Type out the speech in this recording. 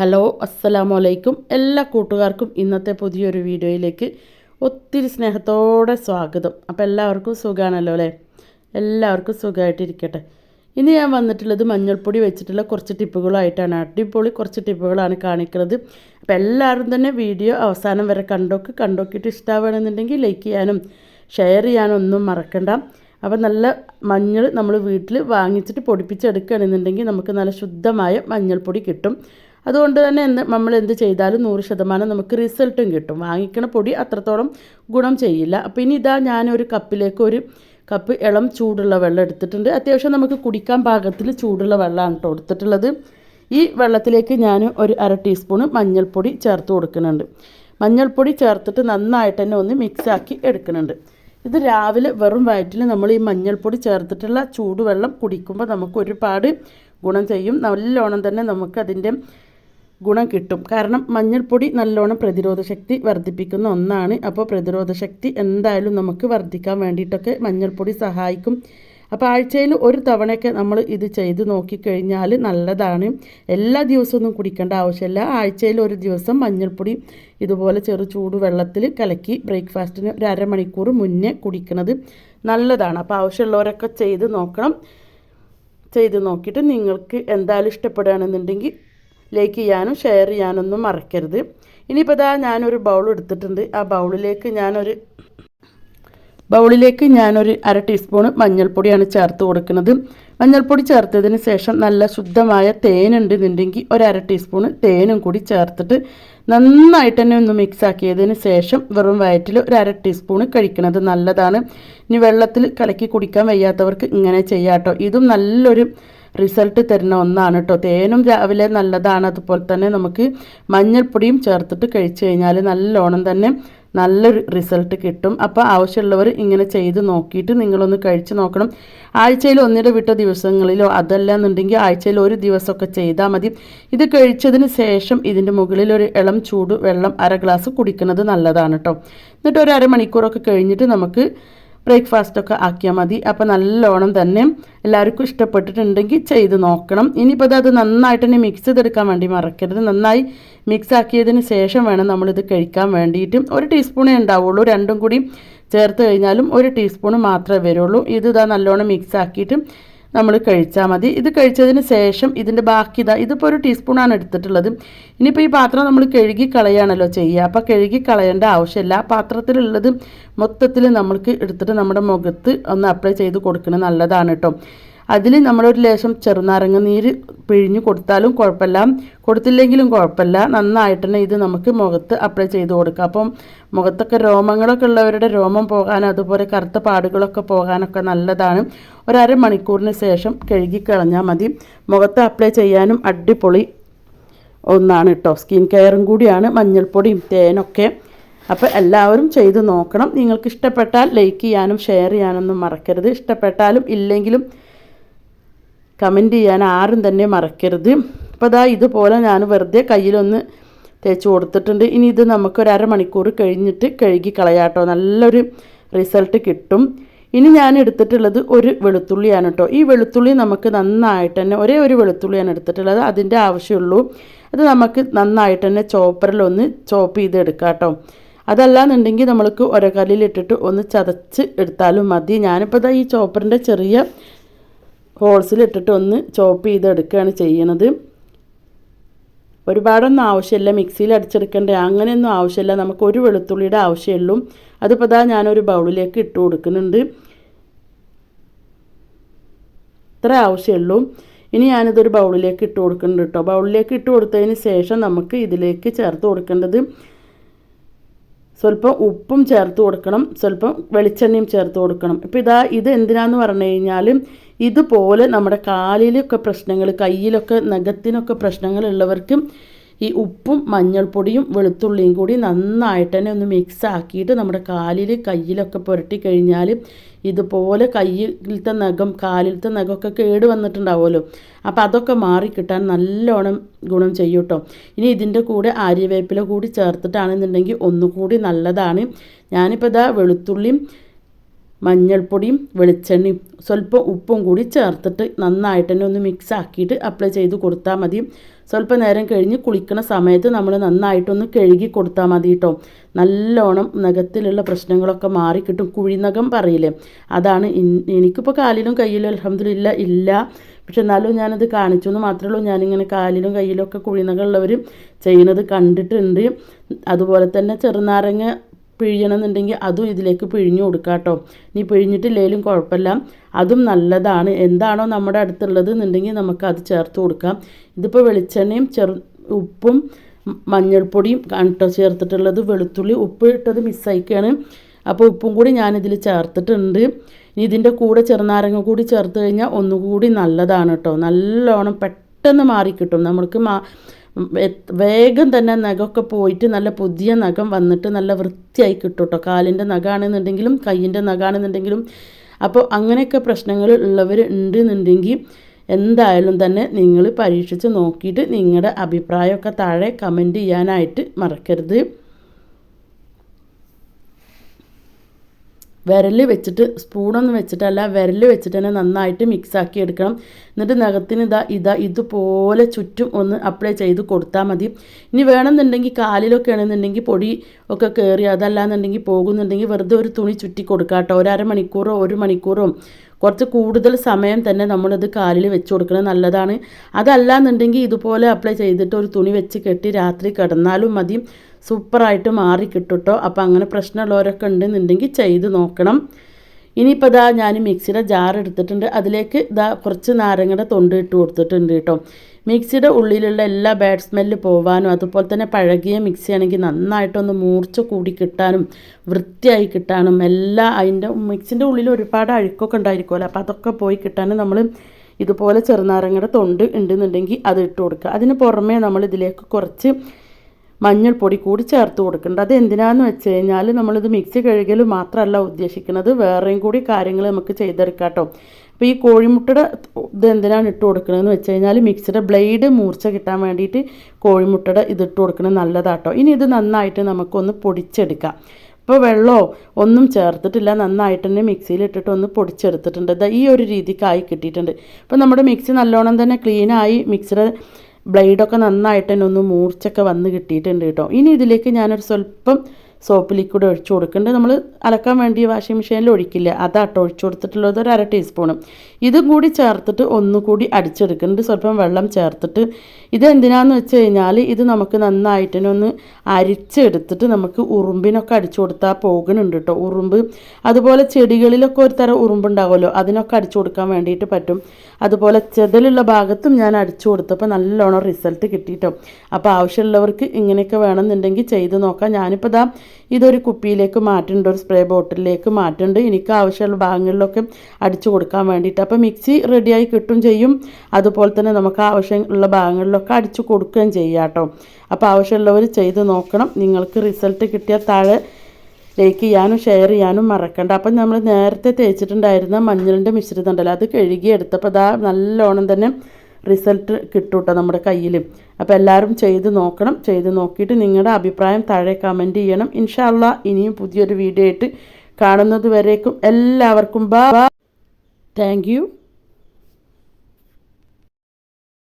Hello അസ്സലാമു അലൈക്കും എല്ലാ കൂട്ടുകാർക്കും ഇന്നത്തെ പുതിയൊരു വീഡിയോയിലേക്ക് ഒത്തിരി സ്നേഹത്തോടെ സ്വാഗതം. അപ്പോൾ എല്ലാവർക്കും സുഖമാണല്ലോ അല്ലേ? എല്ലാവർക്കും സുഖമായിട്ടിരിക്കട്ടെ ഇനി ഞാൻ വന്നിട്ടുള്ളത് മഞ്ഞൾപ്പൊടി വെച്ചിട്ടുള്ള കുറച്ച് ടിപ്പുകളായിട്ടാണ്. അടിപൊളി കുറച്ച് ടിപ്പുകളാണ് കാണിക്കുന്നത്. അപ്പോൾ എല്ലാവരും തന്നെ വീഡിയോ അവസാനം വരെ കണ്ടോക്ക്. കണ്ടോക്കിയിട്ട് ഇഷ്ടമാവുകയാണെന്നുണ്ടെങ്കിൽ ലൈക്ക് ചെയ്യാനും ഷെയർ ചെയ്യാനും ഒന്നും മറക്കണ്ട. അപ്പോൾ നല്ല മഞ്ഞൾ നമ്മൾ വീട്ടിൽ വാങ്ങിച്ചിട്ട് പൊടിപ്പിച്ചെടുക്കുകയാണെന്നുണ്ടെങ്കിൽ നമുക്ക് നല്ല ശുദ്ധമായ മഞ്ഞൾപ്പൊടി കിട്ടും. അതുകൊണ്ട് തന്നെ എന്ത് നമ്മൾ എന്ത് ചെയ്താലും നൂറ് ശതമാനം നമുക്ക് റിസൾട്ടും കിട്ടും. വാങ്ങിക്കണ പൊടി അത്രത്തോളം ഗുണം ചെയ്യില്ല. അപ്പോൾ ഇനി ഇതാ ഞാനൊരു കപ്പിലേക്ക് ഒരു കപ്പ് ഇളം ചൂടുള്ള വെള്ളം എടുത്തിട്ടുണ്ട്. അത്യാവശ്യം നമുക്ക് കുടിക്കാൻ പാകത്തിൽ ചൂടുള്ള വെള്ളമാണ് കേട്ടോ എടുത്തിട്ടുള്ളത്. ഈ വെള്ളത്തിലേക്ക് ഞാൻ ഒരു അര ടീസ്പൂൺ മഞ്ഞൾപ്പൊടി ചേർത്ത് കൊടുക്കുന്നുണ്ട്. മഞ്ഞൾപ്പൊടി ചേർത്തിട്ട് നന്നായിട്ട് തന്നെ ഒന്ന് മിക്സാക്കി എടുക്കുന്നുണ്ട്. ഇത് രാവിലെ വെറും വയറ്റിൽ നമ്മൾ ഈ മഞ്ഞൾപ്പൊടി ചേർത്തിട്ടുള്ള ചൂടുവെള്ളം കുടിക്കുമ്പോൾ നമുക്ക് ഒരുപാട് ഗുണം ചെയ്യും. നല്ലോണം തന്നെ നമുക്ക് അതിന്റെ ഗുണം കിട്ടും. കാരണം മഞ്ഞൾപ്പൊടി നല്ലോണം പ്രതിരോധ ശക്തി വർദ്ധിപ്പിക്കുന്ന ഒന്നാണ്. അപ്പോൾ പ്രതിരോധ ശക്തി എന്തായാലും നമുക്ക് വർദ്ധിക്കാൻ വേണ്ടിയിട്ടൊക്കെ മഞ്ഞൾപ്പൊടി സഹായിക്കും. അപ്പോൾ ആഴ്ചയിൽ ഒരു തവണയൊക്കെ നമ്മൾ ഇത് ചെയ്ത് നോക്കിക്കഴിഞ്ഞാൽ നല്ലതാണ്. എല്ലാ ദിവസമൊന്നും കുടിക്കേണ്ട ആവശ്യമില്ല. ആഴ്ചയിൽ ഒരു ദിവസം മഞ്ഞൾപ്പൊടി ഇതുപോലെ ചെറു ചൂട് വെള്ളത്തിൽ കലക്കി ബ്രേക്ക്ഫാസ്റ്റിന് ഒരു അരമണിക്കൂർ മുന്നേ കുടിക്കുന്നത് നല്ലതാണ്. അപ്പോൾ ആവശ്യമുള്ളവരൊക്കെ ചെയ്ത് നോക്കണം. ചെയ്ത് നോക്കിയിട്ട് നിങ്ങൾക്ക് എന്തായാലും ഇഷ്ടപ്പെടുകയാണെന്നുണ്ടെങ്കിൽ ലൈക്ക് ചെയ്യാനും ഷെയർ ചെയ്യാനൊന്നും മറക്കരുത്. ഇനിയിപ്പോൾ ഇതാ ഞാനൊരു ബൗൾ എടുത്തിട്ടുണ്ട്. ആ ബൗളിലേക്ക് ഞാനൊരു ബൗളിലേക്ക് ഞാനൊരു അര ടീസ്പൂൺ മഞ്ഞൾപ്പൊടിയാണ് ചേർത്ത് കൊടുക്കുന്നത്. മഞ്ഞൾപ്പൊടി ചേർത്തതിന് ശേഷം നല്ല ശുദ്ധമായ തേനുണ്ട് എന്നുണ്ടെങ്കിൽ ഒരു അര ടീസ്പൂൺ തേനും കൂടി ചേർത്തിട്ട് നന്നായിട്ട് തന്നെ ഒന്ന് മിക്സ് ആക്കിയതിന് ശേഷം വെറും വയറ്റിൽ ഒരു അര ടീസ്പൂൺ കഴിക്കുന്നത് നല്ലതാണ്. ഇനി വെള്ളത്തിൽ കലക്കി കുടിക്കാൻ വയ്യാത്തവർക്ക് ഇങ്ങനെ ചെയ്യാട്ടോ ഇതും നല്ലൊരു റിസൾട്ട് തരുന്ന ഒന്നാണ് കേട്ടോ തേനും രാവിലെ നല്ലതാണ്. അതുപോലെ തന്നെ നമുക്ക് മഞ്ഞൾപ്പൊടിയും ചേർത്തിട്ട് കഴിച്ചു കഴിഞ്ഞാൽ നല്ലോണം തന്നെ നല്ലൊരു റിസൾട്ട് കിട്ടും. അപ്പോൾ ആവശ്യമുള്ളവർ ഇങ്ങനെ ചെയ്ത് നോക്കിയിട്ട് നിങ്ങളൊന്ന് കഴിച്ച് നോക്കണം. ആഴ്ചയിൽ ഒന്നിട വിട്ട ദിവസങ്ങളിലോ അതല്ല എന്നുണ്ടെങ്കിൽ ആഴ്ചയിൽ ഒരു ദിവസമൊക്കെ ചെയ്താൽ മതി. ഇത് കഴിച്ചതിന് ശേഷം ഇതിന്റെ മുകളിൽ ഒരു ഇളം ചൂട് വെള്ളം അര ഗ്ലാസ് കുടിക്കുന്നത് നല്ലതാണ് കേട്ടോ എന്നിട്ട് ഒരു അരമണിക്കൂറൊക്കെ കഴിഞ്ഞിട്ട് നമുക്ക് ബ്രേക്ക്ഫാസ്റ്റൊക്കെ ആക്കിയാൽ മതി. അപ്പോൾ നല്ലോണം തന്നെ എല്ലാവർക്കും ഇഷ്ടപ്പെട്ടിട്ടുണ്ടെങ്കിൽ ചെയ്ത് നോക്കണം. ഇനിയിപ്പോൾ അത് നന്നായിട്ട് തന്നെ മിക്സ് ചെയ്തെടുക്കാൻ വേണ്ടി മറക്കരുത്. നന്നായി മിക്സ് ആക്കിയതിന് ശേഷം വേണം നമ്മളിത് കഴിക്കാൻ വേണ്ടിയിട്ട്. ഒരു ടീസ്പൂണേ ഉണ്ടാവുള്ളൂ. രണ്ടും കൂടി ചേർത്ത് കഴിഞ്ഞാലും ഒരു ടീസ്പൂൺ മാത്രമേ വരുള്ളൂ. ഇത് ഇതാ നല്ലോണം മിക്സ് ആക്കിയിട്ട് നമ്മൾ കഴിച്ചാൽ മതി. ഇത് കഴിച്ചതിന് ശേഷം ഇതിന്റെ ബാക്കി ഇതാ ഇതിപ്പോൾ ഒരു ടീസ്പൂണാണ് എടുത്തിട്ടുള്ളത്. ഇനിയിപ്പോൾ ഈ പാത്രം നമ്മൾ കഴുകി കളയാണല്ലോ ചെയ്യുക. അപ്പോൾ കഴുകി കളയേണ്ട ആവശ്യമില്ല. പാത്രത്തിലുള്ളത് മൊത്തത്തിൽ നമ്മൾക്ക് എടുത്തിട്ട് നമ്മുടെ മുഖത്ത് ഒന്ന് അപ്ലൈ ചെയ്ത് കൊടുക്കുന്നത് നല്ലതാണ് കേട്ടോ. അതിൽ നമ്മളൊരു ലേശം ചെറുനാരങ്ങ നീര് പിഴിഞ്ഞ് കൊടുത്താലും കുഴപ്പമില്ല. കൊടുത്തില്ലെങ്കിലും കുഴപ്പമില്ല. നന്നായിട്ട് തന്നെ ഇത് നമുക്ക് മുഖത്ത് അപ്ലൈ ചെയ്ത് കൊടുക്കുക അപ്പം മുഖത്തൊക്കെ രോമങ്ങളൊക്കെ ഉള്ളവരുടെ രോമം പോകാൻ അതുപോലെ കറുത്ത പാടുകളൊക്കെ പോകാനൊക്കെ നല്ലതാണ്. ഒരര മണിക്കൂറിന് ശേഷം കഴുകി കളഞ്ഞാൽ മതി. മുഖത്ത് അപ്ലൈ ചെയ്യാനും അടിപൊളി ഒന്നാണ് കേട്ടോ സ്കിൻ കെയറും കൂടിയാണ് മഞ്ഞൾപ്പൊടിയും തേനൊക്കെ. അപ്പോൾ എല്ലാവരും ചെയ്ത് നോക്കണം. നിങ്ങൾക്ക് ഇഷ്ടപ്പെട്ടാൽ ലൈക്ക് ചെയ്യാനും ഷെയർ ചെയ്യാനൊന്നും മറക്കരുത്. ഇഷ്ടപ്പെട്ടാലും ഇല്ലെങ്കിലും കമന്റ് ചെയ്യാൻ ആരും തന്നെ മറക്കരുത്. അപ്പോൾ അതാ ഇതുപോലെ ഞാൻ വെറുതെ കയ്യിലൊന്ന് തേച്ച് കൊടുത്തിട്ടുണ്ട്. ഇനി ഇത് നമുക്കൊരു അരമണിക്കൂർ കഴിഞ്ഞിട്ട് കഴുകി കളയാട്ടോ. നല്ലൊരു റിസൾട്ട് കിട്ടും. ഇനി ഞാൻ എടുത്തിട്ടുള്ളത് ഒരു വെളുത്തുള്ളിയാണ് കേട്ടോ. ഈ വെളുത്തുള്ളി നമുക്ക് നന്നായിട്ട് തന്നെ ഒരേ ഒരു വെളുത്തുള്ളിയാണ് എടുത്തിട്ടുള്ളത്. അതിന്റെ ആവശ്യമുള്ളൂ. അത് നമുക്ക് നന്നായിട്ട് തന്നെ ചോപ്പറിലൊന്ന് ചോപ്പ് ചെയ്ത് എടുക്കാം കേട്ടോ. അതല്ലാന്നുണ്ടെങ്കിൽ നമ്മൾക്ക് ഒരക്കല്ലിലിട്ടിട്ട് ഒന്ന് ചതച്ച് എടുത്താലും മതി. ഞാനിപ്പോൾ ഈ ചോപ്പറിന്റെ ചെറിയ ഹോൾസിലിട്ടിട്ട് ഒന്ന് ചോപ്പ് ചെയ്തെടുക്കുകയാണ് ചെയ്യണത്. ഒരുപാടൊന്നും ആവശ്യമില്ല. മിക്സിയിൽ അടിച്ചെടുക്കേണ്ട? അങ്ങനെയൊന്നും ആവശ്യമില്ല. നമുക്ക് ഒരു വെളുത്തുള്ളിയുടെ ആവശ്യമുള്ളൂ. അതിപ്പോൾ ഇതാ ഞാനൊരു ബൗളിലേക്ക് ഇട്ട് കൊടുക്കുന്നുണ്ട്. ഇത്ര ആവശ്യമുള്ളൂ. ഇനി ഞാനിതൊരു ബൗളിലേക്ക് ഇട്ട് കൊടുക്കുന്നുണ്ട് കേട്ടോ. ബൗളിലേക്ക് ഇട്ട് കൊടുത്തതിന് ശേഷം നമുക്ക് ഇതിലേക്ക് ചേർത്ത് കൊടുക്കേണ്ടത് സ്വല്പം ഉപ്പും ചേർത്ത് കൊടുക്കണം സ്വല്പം വെളിച്ചെണ്ണയും ചേർത്ത് കൊടുക്കണം. ഇപ്പോൾ ഇതാ ഇത് എന്തിനാന്ന് പറഞ്ഞു കഴിഞ്ഞാൽ ഇതുപോലെ നമ്മുടെ കാലിലൊക്കെ പ്രശ്നങ്ങൾ കയ്യിലൊക്കെ നഖത്തിനൊക്കെ പ്രശ്നങ്ങളുള്ളവർക്ക് ഈ ഉപ്പും മഞ്ഞൾപ്പൊടിയും വെളുത്തുള്ളിയും കൂടി നന്നായിട്ട് തന്നെ ഒന്ന് മിക്സ് ആക്കിയിട്ട് നമ്മുടെ കാലിൽ കയ്യിലൊക്കെ പുരട്ടി കഴിഞ്ഞാൽ ഇതുപോലെ കയ്യിലത്തെ നഖം കാലിലത്തെ നഖമൊക്കെ കേട് വന്നിട്ടുണ്ടാവുമല്ലോ. അപ്പോൾ അതൊക്കെ മാറിക്കിട്ടാൻ നല്ലോണം ഗുണം ചെയ്യും കേട്ടോ ഇനി ഇതിന്റെ കൂടെ ആര്യവേപ്പില കൂടി ചേർത്തിട്ടാണെന്നുണ്ടെങ്കിൽ ഒന്നുകൂടി നല്ലതാണ്. ഞാനിപ്പോൾ ഇതാ വെളുത്തുള്ളിയും മഞ്ഞൾപ്പൊടിയും വെളിച്ചെണ്ണയും സ്വല്പം ഉപ്പും കൂടി ചേർത്തിട്ട് നന്നായിട്ട് തന്നെ ഒന്ന് മിക്സ് ആക്കിയിട്ട് അപ്ലൈ ചെയ്ത് കൊടുത്താൽ മതി. സ്വല്പം നേരം കഴിഞ്ഞ് കുളിക്കുന്ന സമയത്ത് നമ്മൾ നന്നായിട്ടൊന്ന് കഴുകി കൊടുത്താൽ മതി കേട്ടോ നല്ലോണം നഖത്തിലുള്ള പ്രശ്നങ്ങളൊക്കെ മാറിക്കിട്ടും കുഴിനഖം പറയില്ലേ. അതാണ് എനിക്കിപ്പോൾ കാലിലും കയ്യിലും അലഹമില്ല ഇല്ല. പക്ഷെ എന്നാലും ഞാനത് കാണിച്ചു എന്ന് മാത്രമേ ഉള്ളൂ ഞാനിങ്ങനെ കാലിലും കയ്യിലും ഒക്കെ കുഴിനകളുള്ളവർ ചെയ്യുന്നത് കണ്ടിട്ടുണ്ട്. അതുപോലെ തന്നെ ചെറുനാരങ്ങ പിഴിയണമെന്നുണ്ടെങ്കിൽ അതും ഇതിലേക്ക് പിഴിഞ്ഞു കൊടുക്കാം കേട്ടോ നീ പിഴിഞ്ഞിട്ടില്ലെങ്കിലും കുഴപ്പമില്ല. അതും നല്ലതാണ്. എന്താണോ നമ്മുടെ അടുത്തുള്ളത് എന്നുണ്ടെങ്കിൽ നമുക്ക് അത് ചേർത്ത് കൊടുക്കാം. ഇതിപ്പോൾ വെളിച്ചെണ്ണയും ചെറു ഉപ്പും മഞ്ഞൾപ്പൊടിയും കണ്ടോ ചേർത്തിട്ടുള്ളത് വെളുത്തുള്ളി ഉപ്പ് ഇട്ടത് മിസ്സായിക്കാണ് അപ്പോൾ ഉപ്പും കൂടി ഞാനിതിൽ ചേർത്തിട്ടുണ്ട്. ഇനി ഇതിന്റെ കൂടെ ചെറുനാരങ്ങ കൂടി ചേർത്ത് കഴിഞ്ഞാൽ ഒന്നുകൂടി നല്ലതാണ് കേട്ടോ നല്ലോണം പെട്ടെന്ന് മാറിക്കിട്ടും. നമ്മൾക്ക് മാ വേഗം തന്നെ നഖമൊക്കെ പോയിട്ട് നല്ല പുതിയ നഖം വന്നിട്ട് നല്ല വൃത്തിയായി കിട്ടും കേട്ടോ കാലിന്റെ നഖമാണെന്നുണ്ടെങ്കിലും കയ്യിന്റെ നഖമാണെന്നുണ്ടെങ്കിലും അപ്പോൾ അങ്ങനെയൊക്കെ പ്രശ്നങ്ങൾ ഉള്ളവർ ഉണ്ട് എന്നുണ്ടെങ്കിൽ എന്തായാലും തന്നെ നിങ്ങൾ പരീക്ഷിച്ച് നോക്കിയിട്ട് നിങ്ങളുടെ അഭിപ്രായമൊക്കെ താഴെ കമന്റ് ചെയ്യാനായിട്ട് മറക്കരുത്. വിരൽ വെച്ചിട്ട് സ്പൂണൊന്നും വെച്ചിട്ടല്ല വിരൽ വെച്ചിട്ട് തന്നെ നന്നായിട്ട് മിക്സാക്കി എടുക്കണം. എന്നിട്ട് നഖത്തിന് ഇതാ ഇതാ ഇതുപോലെ ചുറ്റും ഒന്ന് അപ്ലൈ ചെയ്ത് കൊടുത്താൽ മതി. ഇനി വേണമെന്നുണ്ടെങ്കിൽ കാലിലൊക്കെ ആണെന്നുണ്ടെങ്കിൽ പൊടി ഒക്കെ കയറി അതല്ലാന്നുണ്ടെങ്കിൽ പോകുന്നുണ്ടെങ്കിൽ വെറുതെ ഒരു തുണി ചുറ്റി കൊടുക്കാം കേട്ടോ ഒരു മണിക്കൂറോ ഒരു മണിക്കൂറോ. കുറച്ച് കൂടുതൽ സമയം തന്നെ നമ്മളിത് കാലിൽ വെച്ച് കൊടുക്കണം നല്ലതാണ്. അതല്ലാന്നുണ്ടെങ്കിൽ ഇതുപോലെ അപ്ലൈ ചെയ്തിട്ട് ഒരു തുണി വെച്ച് കെട്ടി രാത്രി കിടന്നാലും മതി. സൂപ്പറായിട്ട് മാറി കിട്ടുട്ടോ. അപ്പോൾ അങ്ങനെ പ്രശ്നമുള്ളവരൊക്കെ ഉണ്ടെന്നുണ്ടെങ്കിൽ ചെയ്ത് നോക്കണം. ഇനിയിപ്പോൾ ഇതാ ഞാൻ മിക്സിയുടെ ജാർ എടുത്തിട്ടുണ്ട്. അതിലേക്ക് ഇതാ കുറച്ച് നാരങ്ങയുടെ തൊണ്ട് ഇട്ട് കൊടുത്തിട്ടുണ്ട് കേട്ടോ. മിക്സിയുടെ ഉള്ളിലുള്ള എല്ലാ ബാഡ് സ്മെല്ല് പോവാനും അതുപോലെ തന്നെ പഴകിയ മിക്സി ആണെങ്കിൽ നന്നായിട്ടൊന്ന് മൂർച്ച കൂടി കിട്ടാനും വൃത്തിയായി കിട്ടാനും എല്ലാം അതിന്റെ മിക്സിന്റെ ഉള്ളിൽ ഒരുപാട് അഴുക്കൊക്കെ ഉണ്ടായിരിക്കുമല്ലോ. അപ്പോൾ അതൊക്കെ പോയി കിട്ടാനും നമ്മൾ ഇതുപോലെ ചെറുനാരങ്ങയുടെ തൊണ്ട് ഉണ്ടെന്നുണ്ടെങ്കിൽ അത് ഇട്ട് കൊടുക്കുക. അതിന് പുറമേ നമ്മൾ ഇതിലേക്ക് കുറച്ച് മഞ്ഞൾപ്പൊടി കൂടി ചേർത്ത് കൊടുക്കേണ്ടത് അത് എന്തിനാന്ന് വെച്ച് കഴിഞ്ഞാൽ നമ്മളിത് മിക്സി കഴുകൽ മാത്രമല്ല ഉദ്ദേശിക്കുന്നത്. വേറെയും കൂടി കാര്യങ്ങൾ നമുക്ക് ചെയ്തെടുക്കാം കേട്ടോ അപ്പോൾ ഈ കോഴിമുട്ടയുടെ ഇത് എന്തിനാണ് ഇട്ട് കൊടുക്കണതെന്ന് വെച്ച് കഴിഞ്ഞാൽ മിക്സിയുടെ ബ്ലേഡ് മൂർച്ച കിട്ടാൻ വേണ്ടിയിട്ട് കോഴിമുട്ടയുടെ ഇത് ഇട്ട് കൊടുക്കുന്നത് നല്ലതാട്ടോ ഇനി ഇത് നന്നായിട്ട് നമുക്കൊന്ന് പൊടിച്ചെടുക്കാം. ഇപ്പോൾ വെള്ളമോ ഒന്നും ചേർത്തിട്ടില്ല. നന്നായിട്ട് തന്നെ മിക്സിയിൽ ഇട്ടിട്ട് ഒന്ന് പൊടിച്ചെടുത്തിട്ടുണ്ട്. ഈ ഒരു രീതിക്കായി കിട്ടിയിട്ടുണ്ട്. ഇപ്പോൾ നമ്മുടെ മിക്സി നല്ലോണം തന്നെ ക്ലീനായി മിക്സിയുടെ ബ്ലേഡൊക്കെ നന്നായിട്ട് തന്നെ ഒന്ന് മൂർച്ചൊക്കെ വന്ന് കിട്ടിയിട്ടുണ്ട് കേട്ടോ. ഇനി ഇതിലേക്ക് ഞാനൊരു സ്വല്പം സോപ്പ് ലിക്വിഡ് ഒഴിച്ചു കൊടുക്കുന്നുണ്ട് നമ്മൾ അലക്കാൻ വേണ്ടി വാഷിംഗ് മെഷീനിൽ ഒഴിക്കില്ല. അതാട്ടോ ഒഴിച്ചു കൊടുത്തിട്ടുള്ളത് ഒരു അര ടീസ്പൂണും ഇതും കൂടി ചേർത്തിട്ട് ഒന്നുകൂടി അടിച്ചെടുക്കുന്നുണ്ട് സ്വല്പം വെള്ളം ചേർത്തിട്ട്. ഇത് എന്തിനാന്ന് വെച്ച് കഴിഞ്ഞാൽ ഇത് നമുക്ക് നന്നായിട്ട് തന്നെ ഒന്ന് അരിച്ചെടുത്തിട്ട് നമുക്ക് ഉറുമ്പിനൊക്കെ അടിച്ചു കൊടുത്താൽ പോകുന്നുണ്ട് കേട്ടോ ഉറുമ്പ് അതുപോലെ ചെടികളിലൊക്കെ ഒരു തരം ഉറുമ്പുണ്ടാവുമല്ലോ അതിനൊക്കെ അടിച്ചു കൊടുക്കാൻ വേണ്ടിയിട്ട് പറ്റും. അതുപോലെ ചെതലുള്ള ഭാഗത്തും ഞാൻ അടിച്ചു കൊടുത്തപ്പോൾ നല്ലോണം റിസൾട്ട് കിട്ടിയിട്ടോ അപ്പോൾ ആവശ്യമുള്ളവർക്ക് ഇങ്ങനെയൊക്കെ വേണമെന്നുണ്ടെങ്കിൽ ചെയ്ത് നോക്കാം. ഞാനിപ്പോൾ ഇതാ ഇതൊരു കുപ്പിയിലേക്ക് മാറ്റുന്നുണ്ട് ഒരു സ്പ്രേ ബോട്ടിലേക്ക് മാറ്റുന്നുണ്ട്. എനിക്ക് ആവശ്യമുള്ള ഭാഗങ്ങളിലൊക്കെ അടിച്ചു കൊടുക്കാൻ വേണ്ടിയിട്ട്. അപ്പോൾ മിക്സി റെഡിയായി കിട്ടും ചെയ്യും. അതുപോലെ തന്നെ നമുക്ക് ആവശ്യമുള്ള ഭാഗങ്ങളിലൊക്കെ അടിച്ചു കൊടുക്കുകയും ചെയ്യാം കേട്ടോ. അപ്പോൾ ആവശ്യമുള്ളവർ ചെയ്ത് നോക്കണം. നിങ്ങൾക്ക് റിസൾട്ട് കിട്ടിയാൽ താഴെ ലൈക്ക് ചെയ്യാനും ഷെയർ ചെയ്യാനും മറക്കണ്ട. അപ്പം നമ്മൾ നേരത്തെ തേച്ചിട്ടുണ്ടായിരുന്ന മഞ്ഞളിന്റെ മിശ്രിതം ഉണ്ടല്ലോ അത് കഴുകി എടുത്തപ്പോൾ അതാ നല്ലോണം തന്നെ റിസൾട്ട് കിട്ടും കേട്ടോ നമ്മുടെ കയ്യിൽ. അപ്പോൾ എല്ലാവരും ചെയ്ത് നോക്കണം. ചെയ്ത് നോക്കിയിട്ട് നിങ്ങളുടെ അഭിപ്രായം താഴെ കമന്റ് ചെയ്യണം. ഇൻഷാല്ല ഇനിയും പുതിയൊരു വീഡിയോ ആയിട്ട് കാണുന്നത് വരേക്കും. എല്ലാവർക്കും ബാ താങ്ക്